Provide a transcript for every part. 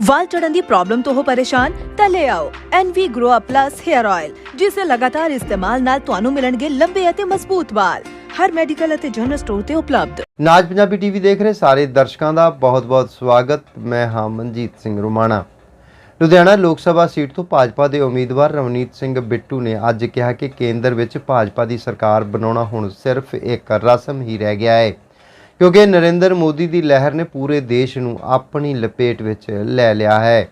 ਵਾਲ ਝੜਨ ਦੀ problem ਤੋਂ ਹੋ ਪਰੇਸ਼ਾਨ, ਤਾਂ ਲੈ ਆਓ NV Grow Up Plus Hair Oil ਜਿਸ ਦੇ ਲਗਾਤਾਰ ਇਸਤੇਮਾਲ ਨਾਲ ਤੁਹਾਨੂੰ ਮਿਲਣਗੇ ਲੰਬੇ ਅਤੇ ਮਜ਼ਬੂਤ ਵਾਲ। ਹਰ ਮੈਡੀਕਲ ਅਤੇ ਜਨਰਲ ਸਟੋਰ ਤੇ ਉਪਲਬਧ। ਨਾਜ ਪੰਜਾਬੀ ਟੀਵੀ ਦੇਖ ਰਹੇ ਸਾਰੇ ਦਰਸ਼ਕਾਂ ਦਾ ਬਹੁਤ-ਬਹੁਤ ਸਵਾਗਤ। ਮੈਂ ਹਾਂ ਮਨਜੀਤ ਸਿੰਘ ਰੁਮਾਣਾ। ਲੁਧਿਆਣਾ ਲੋਕ ਸਭਾ ਸੀਟ ਤੋਂ ਭਾਜਪਾ ਦੇ ਉਮੀਦਵਾਰ ਰਵਨੀਤ ਸਿੰਘ ਬਿੱਟੂ ਨੇ ਅੱਜ ਕਿਹਾ ਕਿ ਕੇਂਦਰ ਵਿੱਚ ਭਾਜਪਾ ਦੀ ਸਰਕਾਰ ਬਣਾਉਣਾ ਹੁਣ ਸਿਰਫ ਇੱਕ ਰਸਮ ਹੀ ਰਹਿ ਗਿਆ ਹੈ। ਕਿਉਂਕਿ ਨਰਿੰਦਰ ਮੋਦੀ ਦੀ ਲਹਿਰ ਨੇ ਪੂਰੇ ਦੇਸ਼ ਨੂੰ ਆਪਣੀ ਲਪੇਟ ਵਿੱਚ ਲੈ ਲਿਆ ਹੈ।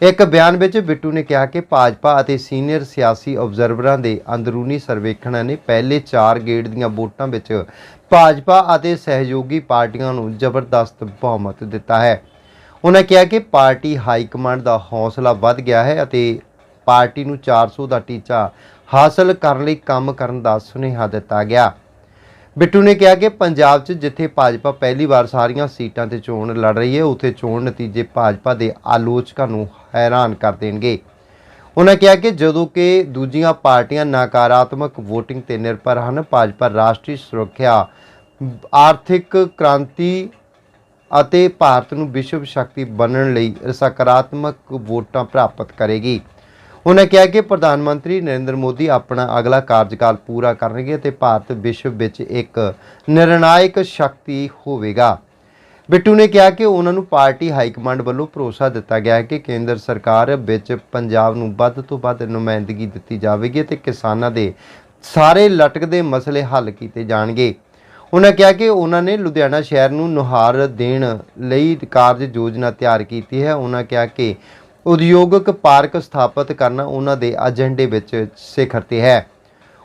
ਇੱਕ ਬਿਆਨ ਵਿੱਚ ਬਿੱਟੂ ਨੇ ਕਿਹਾ ਕਿ ਭਾਜਪਾ ਅਤੇ ਸੀਨੀਅਰ ਸਿਆਸੀ ਆਬਜ਼ਰਵਰਾਂ ਦੇ ਅੰਦਰੂਨੀ ਸਰਵੇਖਣਾਂ ਨੇ ਪਹਿਲੇ 4 ਗੇੜ ਦੀਆਂ ਵੋਟਾਂ ਵਿੱਚ ਭਾਜਪਾ ਅਤੇ ਸਹਿਯੋਗੀ ਪਾਰਟੀਆਂ ਨੂੰ ਜ਼ਬਰਦਸਤ ਬਹੁਮਤ ਦਿੱਤਾ ਹੈ। ਉਹਨਾਂ ਕਿਹਾ ਕਿ ਪਾਰਟੀ ਹਾਈ ਕਮਾਂਡ ਦਾ ਹੌਸਲਾ ਵੱਧ ਗਿਆ ਹੈ ਅਤੇ ਪਾਰਟੀ ਨੂੰ 400 ਦਾ ਟੀਚਾ ਹਾਸਲ ਕਰਨ ਲਈ ਕੰਮ ਕਰਨ ਦਾ ਸੁਨੇਹਾ ਦਿੱਤਾ ਗਿਆ। ਬਿੱਟੂ ਨੇ ਕਿਹਾ ਕਿ ਪੰਜਾਬ 'ਚ ਜਿੱਥੇ ਭਾਜਪਾ ਪਹਿਲੀ ਵਾਰ ਸਾਰੀਆਂ ਸੀਟਾਂ ਤੇ ਚੋਣ ਲੜ ਰਹੀ ਹੈ, ਉੱਥੇ ਚੋਣ ਨਤੀਜੇ ਭਾਜਪਾ ਦੇ ਆਲੋਚਕਾਂ ਨੂੰ ਹੈਰਾਨ ਕਰ ਦੇਣਗੇ। ਉਹਨਾਂ ਕਿਹਾ ਕਿ ਜਦੋਂ ਕਿ ਦੂਜੀਆਂ ਪਾਰਟੀਆਂ ਨਕਾਰਾਤਮਕ ਵੋਟਿੰਗ ਤੇ ਨਿਰਭਰ ਹਨ, ਭਾਜਪਾ ਰਾਸ਼ਟਰੀ ਸੁਰੱਖਿਆ, ਆਰਥਿਕ ਕ੍ਰਾਂਤੀ ਅਤੇ ਭਾਰਤ ਨੂੰ ਵਿਸ਼ਵ ਸ਼ਕਤੀ ਬਣਨ ਲਈ ਸਕਾਰਾਤਮਕ ਵੋਟਾਂ ਪ੍ਰਾਪਤ ਕਰੇਗੀ। ਉਹਨਾਂ ਕਿਹਾ ਕਿ ਪ੍ਰਧਾਨ ਮੰਤਰੀ ਨਰਿੰਦਰ ਮੋਦੀ ਆਪਣਾ ਅਗਲਾ ਕਾਰਜਕਾਲ ਪੂਰਾ ਕਰਨਗੇ ਤੇ ਭਾਰਤ ਵਿਸ਼ਵ ਵਿੱਚ ਇੱਕ ਨਿਰਣਾਇਕ ਸ਼ਕਤੀ ਹੋਵੇਗਾ। ਬਿੱਟੂ ਨੇ ਕਿਹਾ ਕਿ ਉਹਨਾਂ ਨੂੰ ਪਾਰਟੀ ਹਾਈ ਕਮਾਂਡ ਵੱਲੋਂ ਭਰੋਸਾ ਦਿੱਤਾ ਗਿਆ ਹੈ ਕਿ ਕੇਂਦਰ ਸਰਕਾਰ ਵਿੱਚ ਪੰਜਾਬ ਨੂੰ ਵੱਧ ਤੋਂ ਵੱਧ ਨੁਮਾਇੰਦਗੀ ਦਿੱਤੀ ਜਾਵੇਗੀ ਤੇ ਕਿਸਾਨਾਂ ਦੇ ਸਾਰੇ ਲਟਕਦੇ ਮਸਲੇ ਹੱਲ ਕੀਤੇ ਜਾਣਗੇ। ਉਹਨਾਂ ਕਿਹਾ ਕਿ ਉਹਨਾਂ ਨੇ ਲੁਧਿਆਣਾ ਸ਼ਹਿਰ ਨੂੰ ਨੁਹਾਰ ਦੇਣ ਲਈ ਕਾਰਜ ਯੋਜਨਾ ਤਿਆਰ ਕੀਤੀ ਹੈ। ਉਹਨਾਂ ਕਿਹਾ ਕਿ ਉਦਯੋਗਿਕ ਪਾਰਕ ਸਥਾਪਿਤ ਕਰਨਾ ਉਹਨਾਂ ਦੇ ਏਜੰਡੇ ਵਿੱਚ ਸਿਖਰ ਤੇ ਹੈ।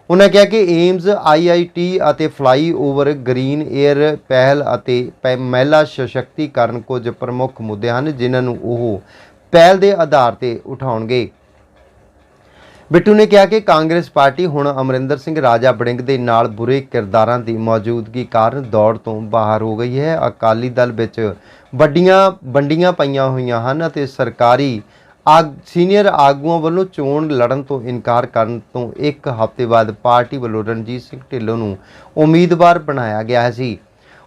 ਉਹਨਾਂ ਕਿਹਾ ਕਿ ਏਮਜ਼ ਆਈਆਈਟੀ ਅਤੇ ਫਲਾਈਓਵਰ, ਗ੍ਰੀਨ 에ਅਰ ਪਹਿਲ ਅਤੇ ਪੈ- ਮਹਿਲਾ ਸਸ਼ਕਤੀਕਰਨ ਕੁਝ ਪ੍ਰਮੁੱਖ ਮੁੱਦੇ ਹਨ ਜਿਨ੍ਹਾਂ ਨੂੰ ਉਹ ਪਹਿਲ ਦੇ ਆਧਾਰ ਤੇ ਉਠਾਉਣਗੇ। ਬਿੱਟੂ ਨੇ ਕਿਹਾ ਕਿ ਕਾਂਗਰਸ ਪਾਰਟੀ ਹੁਣ ਅਮਰਿੰਦਰ ਸਿੰਘ ਰਾਜਾ ਬੜਿੰਗ ਦੇ ਨਾਲ ਬੁਰੇ ਕਿਰਦਾਰਾਂ ਦੀ ਮੌਜੂਦਗੀ ਕਾਰਨ ਦੌੜ ਤੋਂ ਬਾਹਰ ਹੋ ਗਈ ਹੈ। ਅਕਾਲੀ ਦਲ ਵਿੱਚ ਵੱਡੀਆਂ ਵੰਡੀਆਂ ਪਈਆਂ ਹੋਈਆਂ ਹਨ ਅਤੇ ਸਰਕਾਰੀ ਆਗ, ਸੀਨੀਅਰ ਆਗੂਆਂ ਵੱਲੋਂ ਚੋਣ ਲੜਨ ਤੋਂ ਇਨਕਾਰ ਕਰਨ ਤੋਂ ਇੱਕ ਹਫ਼ਤੇ ਬਾਅਦ ਪਾਰਟੀ ਵੱਲੋਂ ਰਣਜੀਤ ਸਿੰਘ ਢਿੱਲੋਂ ਨੂੰ ਉਮੀਦਵਾਰ ਬਣਾਇਆ ਗਿਆ ਸੀ।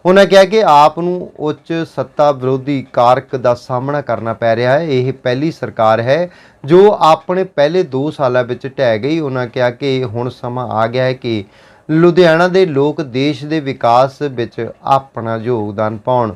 ਉਹਨਾਂ ਕਿਹਾ ਕਿ ਆਪ ਨੂੰ ਉੱਚ ਸੱਤਾ ਵਿਰੋਧੀ ਕਾਰਕ ਦਾ ਸਾਹਮਣਾ ਕਰਨਾ ਪੈ ਰਿਹਾ ਹੈ। ਇਹ ਪਹਿਲੀ ਸਰਕਾਰ ਹੈ ਜੋ ਆਪਣੇ ਪਹਿਲੇ 2 ਸਾਲਾਂ ਵਿੱਚ ਢਹਿ ਗਈ। ਉਹਨਾਂ ਕਿਹਾ ਕਿ ਹੁਣ ਸਮਾਂ ਆ ਗਿਆ ਹੈ ਕਿ ਲੁਧਿਆਣਾ ਦੇ ਲੋਕ ਦੇਸ਼ ਦੇ ਵਿਕਾਸ ਵਿੱਚ ਆਪਣਾ ਯੋਗਦਾਨ ਪਾਉਣ।